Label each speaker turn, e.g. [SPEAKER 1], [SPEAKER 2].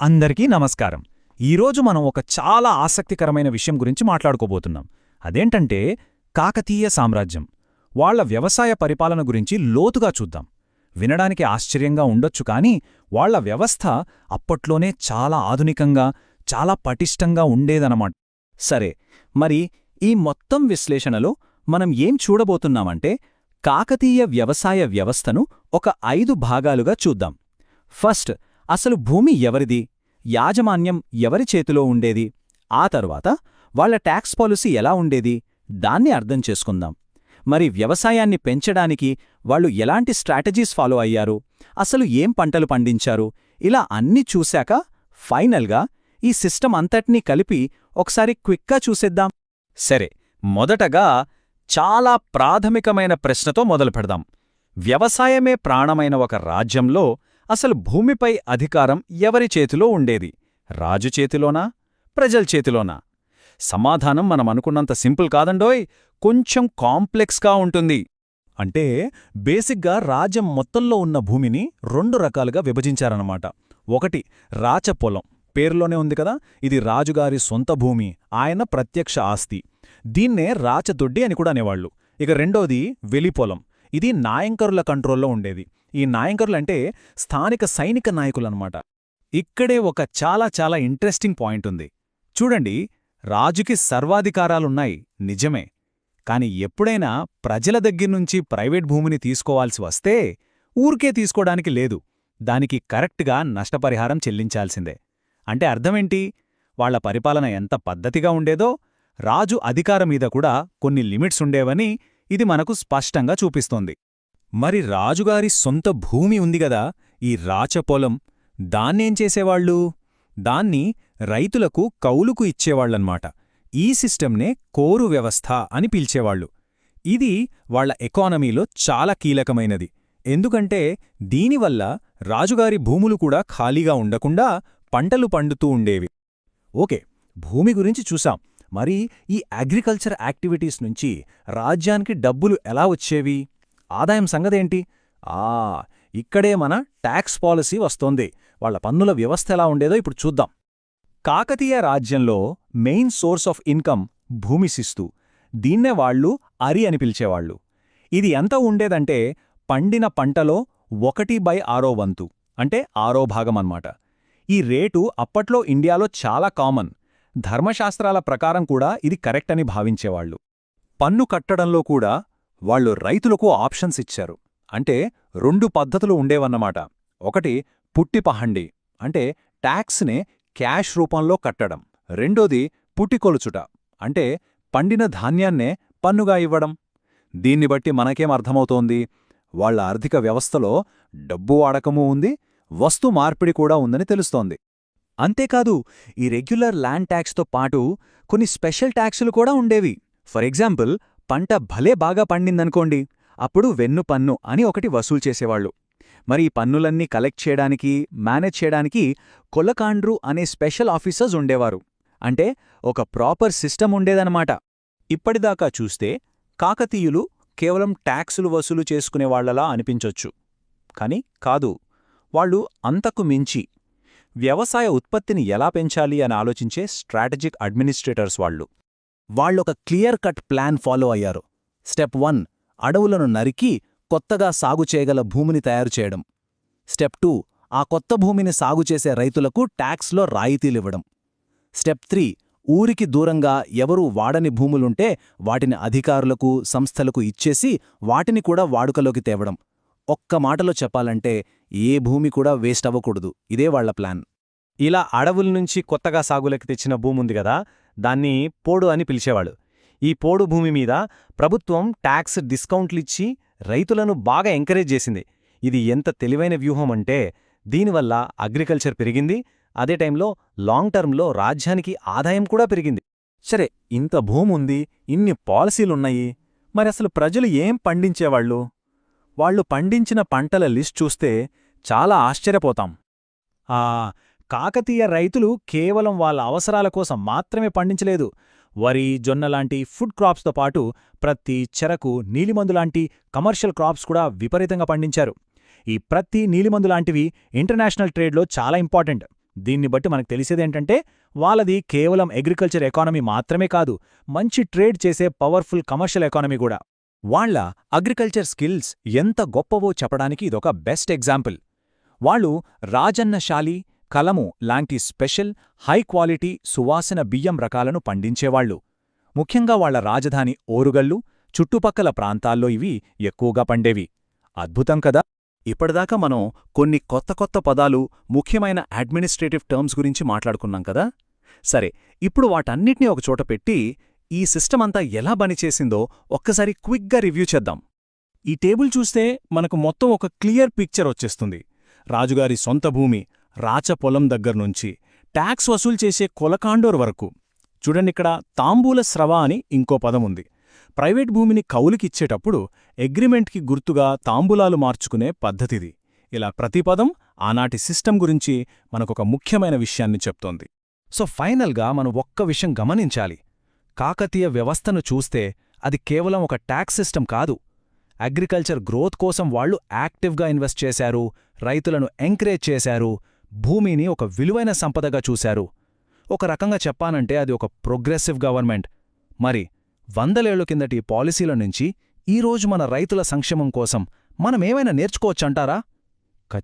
[SPEAKER 1] అందరికీ నమస్కారం. ఈరోజు మనం ఒక చాలా ఆసక్తికరమైన విషయం గురించి మాట్లాడుకోబోతున్నాం. అదేంటంటే కాకతీయ సామ్రాజ్యం. వాళ్ళ వ్యవసాయ పరిపాలన గురించి లోతుగా చూద్దాం. వినడానికి ఆశ్చర్యంగా ఉండొచ్చు కానీ వాళ్ళ వ్యవస్థ అప్పట్లోనే చాలా ఆధునికంగా చాలా పటిష్టంగా ఉండేదనమాట
[SPEAKER 2] సరే మరి ఈ మొత్తం విశ్లేషణలో మనం ఏం చూడబోతున్నామంటే కాకతీయ వ్యవసాయ వ్యవస్థను ఒక ఐదు భాగాలుగా చూద్దాం. ఫస్ట్ అసలు భూమి ఎవరిది? యాజమాన్యం ఎవరి చేతిలో ఉండేది? ఆ తరువాత వాళ్ళ ట్యాక్స్ పాలసీ ఎలా ఉండేది? దాన్ని అర్థం చేసుకుందాం. మరి వ్యవసాయాన్ని పెంచడానికి వాళ్ళు ఎలాంటి స్ట్రాటజీస్ ఫాలో అయ్యారు? అసలు ఏం పంటలు పండించారు? ఇలా అన్ని చూశాక ఫైనల్గా ఈ సిస్టమ్ అంతటినీ కలిపి ఒకసారి క్విక్గా చూసేద్దాం.
[SPEAKER 1] సరే మొదటగా చాలా ప్రాథమికమైన ప్రశ్నతో మొదలు పెడదాం వ్యవసాయమే ప్రాణమైన ఒక రాజ్యంలో అసలు భూమిపై అధికారం ఎవరి చేతిలో ఉండేది? రాజు చేతిలోనా? ప్రజల చేతిలోనా? సమాధానం మనం అనుకున్నంత సింపుల్ కాదండోయ్. కొంచెం కాంప్లెక్స్గా ఉంటుంది.
[SPEAKER 3] అంటే బేసిక్గా రాజ్యం మొత్తంలో ఉన్న భూమిని రెండు రకాలుగా విభజించారన్నమాట. ఒకటి రాచపొలం పేరులోనే ఉంది కదా? ఇది రాజుగారి సొంత భూమి ఆయన ప్రత్యక్ష ఆస్తి. దీన్నే రాచదొడ్డి అని కూడా అనేవాళ్ళు ఇక రెండోది వెలిపొలం. ఇది నాయంకరుల కంట్రోల్లో ఉండేది. ఈ నాయంకరులంటే స్థానిక సైనిక నాయకులన్నమాట. ఇక్కడే ఒక చాలా చాలా ఇంట్రెస్టింగ్ పాయింట్ ఉంది. చూడండి రాజుకి సర్వాధికారాలున్నాయి నిజమే. కాని ఎప్పుడైనా ప్రజల దగ్గర్నుంచి ప్రైవేట్ భూమిని తీసుకోవాల్సి వస్తే ఊరికే తీసుకోడానికి లేదు. దానికి కరెక్ట్గా నష్టపరిహారం చెల్లించాల్సిందే. అంటే అర్థమేంటి? వాళ్ళ పరిపాలన ఎంత పద్ధతిగా ఉండేదో రాజు అధికారమీద కూడా కొన్ని లిమిట్స్ ఉండేవని ఇది మనకు స్పష్టంగా చూపిస్తోంది. మరి రాజుగారి సొంత భూమి ఉందిగదా ఈ రాచపొలం. దాన్నేం చేసేవాళ్ళు? దాన్ని రైతులకు కౌలుకు ఇచ్చేవాళ్ళన్మాట ఈ సిస్టమ్నే కోరు వ్యవస్థ అని పిలిచేవాళ్ళు ఇది వాళ్ళ ఎకానమీలో చాలా కీలకమైనది. ఎందుకంటే దీనివల్ల రాజుగారి భూములు కూడా ఖాళీగా ఉండకుండా పంటలు పండుతూ ఉండేవి. ఓకే భూమి గురించి చూసాం. మరి ఈ అగ్రికల్చర్ యాక్టివిటీస్ నుంచి రాజ్యానికి డబ్బులు ఎలా వచ్చేవి? ఆదాయం సంగదేంటి ఆ ఇక్కడే మన ట్యాక్స్ పాలసీ వస్తోంది. వాళ్ళ పన్నుల వ్యవస్థ ఎలా ఉండేదో ఇప్పుడు చూద్దాం. కాకతీయ రాజ్యంలో మెయిన్ సోర్స్ ఆఫ్ ఇన్కమ్ భూమి శిస్తు దీన్నే వాళ్ళు అరి అని పిలిచేవాళ్ళు ఇది ఎంత ఉండేదంటే పండిన పంటలో ఒకటి బై ఆరో వంతు అంటే ఆరో భాగం ఈ రేటు అప్పట్లో ఇండియాలో చాలా కామన్. ధర్మశాస్త్రాల ప్రకారం కూడా ఇది కరెక్ట్ అని భావించేవాళ్ళు పన్ను కట్టడంలో కూడా వాళ్ళు రైతులకు ఆప్షన్స్ ఇచ్చారు. అంటే రెండు పద్ధతులు ఉండేవన్నమాట. ఒకటి పుట్టిపహండి అంటే ట్యాక్స్నే క్యాష్ రూపంలో కట్టడం. రెండోది పుట్టికొలుచుట అంటే పండిన ధాన్యాన్నే పన్నుగా ఇవ్వడం. దీన్ని బట్టి మనకేం అర్థమవుతోంది? వాళ్ళ ఆర్థిక వ్యవస్థలో డబ్బు వాడకమూ ఉంది వస్తు మార్పిడి కూడా ఉందని తెలుస్తోంది. అంతేకాదు ఈ రెగ్యులర్ ల్యాండ్ ట్యాక్స్తో పాటు కొన్ని స్పెషల్ ట్యాక్సులు కూడా ఉండేవి. ఫర్ ఎగ్జాంపుల్ పంట భలే బాగా పండిందనుకోండి అప్పుడు వెన్ను పన్ను అని ఒకటి వసూలు చేసేవాళ్ళు మరి ఈ పన్నులన్నీ కలెక్ట్ చేయడానికి మేనేజ్ చేయడానికి కొల్లకాండ్రు అనే స్పెషల్ ఆఫీసర్స్ ఉండేవారు. అంటే ఒక ప్రాపర్ సిస్టమ్ ఉండేదన్నమాట. ఇప్పటిదాకా చూస్తే కాకతీయులు కేవలం ట్యాక్సులు వసూలు చేసుకునేవాళ్ళలా అనిపించొచ్చు. కాని కాదు వాళ్ళు అంతకు మించి వ్యవసాయ ఉత్పత్తిని ఎలా పెంచాలి అని ఆలోచించే స్ట్రాటజిక్ అడ్మినిస్ట్రేటర్స్ వాళ్ళు. వాళ్ళొక క్లియర్ కట్ ప్లాన్ ఫాలో అయ్యారు. స్టెప్ వన్ అడవులను నరికి కొత్తగా సాగు చేయగల భూమిని తయారు చేయడం. స్టెప్ టూ ఆ కొత్త భూమిని సాగు చేసే రైతులకు ట్యాక్స్లో రాయితీలివ్వడం. స్టెప్ త్రీ ఊరికి దూరంగా ఎవరూ వాడని భూములుంటే వాటిని అధికారులకు సంస్థలకు ఇచ్చేసి వాటిని కూడా వాడుకలోకి తేవడం. ఒక్క మాటలో చెప్పాలంటే ఏ భూమి కూడా వేస్ట్ అవ్వకూడదు. ఇదే వాళ్ళ ప్లాన్.
[SPEAKER 1] ఇలా అడవుల నుంచి కొత్తగా సాగులోకి తెచ్చిన భూముంది గదా దాన్ని పోడు అని పిలిచేవాడు. ఈ పోడు భూమి మీద ప్రభుత్వం ట్యాక్స్ డిస్కౌంట్లిచ్చి రైతులను బాగా ఎంకరేజ్ చేసింది. ఇది ఎంత తెలివైన వ్యూహం అంటే దీనివల్ల అగ్రికల్చర్ పెరిగింది అదే టైంలో లాంగ్ టర్మ్లో రాజ్యానికి ఆదాయం కూడా పెరిగింది.
[SPEAKER 3] సరే ఇంత భూముంది ఇన్ని పాలసీలున్నాయి మరి అసలు ప్రజలు ఏం పండించేవాళ్ళు? వాళ్ళు పండించిన పంటల లిస్ట్ చూస్తే చాలా ఆశ్చర్యపోతాం.
[SPEAKER 1] ఆ కాకతీయ రైతులు కేవలం వాళ్ళ అవసరాల కోసం మాత్రమే పండించలేదు. వరి జొన్నలాంటి ఫుడ్ క్రాప్స్తో పాటు ప్రత్తి చెరకు నీలిమందులాంటి కమర్షియల్ క్రాప్స్ కూడా విపరీతంగా పండించారు. ఈ ప్రత్తి నీలిమందులాంటివి ఇంటర్నేషనల్ ట్రేడ్లో చాలా ఇంపార్టెంట్.
[SPEAKER 3] దీన్ని బట్టి మనకు తెలిసేదేంటంటే వాళ్ళది కేవలం అగ్రికల్చర్ ఎకానమీ మాత్రమే కాదు మంచి ట్రేడ్ చేసే పవర్ఫుల్ కమర్షియల్ ఎకానమీ కూడా. వాళ్ళ అగ్రికల్చర్ స్కిల్స్ ఎంత గొప్పవో చెప్పడానికి ఇదొక బెస్ట్ ఎగ్జాంపుల్. వాళ్ళు రాజన్నశాలి కలము లాంటి స్పెషల్ హై క్వాలిటీ సువాసన బియ్యం రకాలను పండించేవాళ్ళు ముఖ్యంగా వాళ్ళ రాజధాని ఓరుగల్లు చుట్టుపక్కల ప్రాంతాల్లో ఇవి ఎక్కువగా పండేవి. అద్భుతం కదా! ఇప్పటిదాకా మనం కొన్ని కొత్త కొత్త పదాలు ముఖ్యమైన అడ్మినిస్ట్రేటివ్ టర్మ్స్ గురించి మాట్లాడుకున్నాం కదా! సరే ఇప్పుడు వాటన్నిటినీ ఒకచోట పెట్టి ఈ సిస్టమ్ అంతా ఎలా పనిచేసిందో ఒక్కసారి క్విక్గా రివ్యూ చేద్దాం. ఈ టేబుల్ చూస్తే మనకు మొత్తం ఒక క్లియర్ పిక్చర్ వచ్చేస్తుంది. రాజుగారి సొంత భూమి రాచ పొలం దగ్గర్నుంచి ట్యాక్స్ వసూలు చేసే కొలకాండోర్ వరకు. చూడండిక్కడ తాంబూల స్రవ అని ఇంకో పదముంది ప్రైవేట్ భూమిని కౌలుకిచ్చేటప్పుడు అగ్రిమెంట్కి గుర్తుగా తాంబూలాలు మార్చుకునే పద్ధతిది. ఇలా ప్రతి పదం ఆనాటి సిస్టమ్ గురించి మనకొక ముఖ్యమైన విషయాన్ని చెప్తోంది.
[SPEAKER 1] సో ఫైనల్గా మనం ఒక్క విషయం గమనించాలి. కాకతీయ వ్యవస్థను చూస్తే అది కేవలం ఒక ట్యాక్స్ సిస్టమ్ కాదు. అగ్రికల్చర్ గ్రోత్ కోసం వాళ్ళు యాక్టివ్గా ఇన్వెస్ట్ చేశారు రైతులను ఎంకరేజ్ చేశారు భూమిని ఒక విలువైన సంపదగా చూశారు. ఒక రకంగా చెప్పానంటే అది ఒక ప్రోగ్రెసివ్ గవర్నమెంట్. మరి వందలేళ్ళ కిందటి పాలసీల నుంచి ఈరోజు మన రైతుల సంక్షేమం కోసం మనమేమైనా నేర్చుకోవచ్చంటారా? ఖచ్చితంగా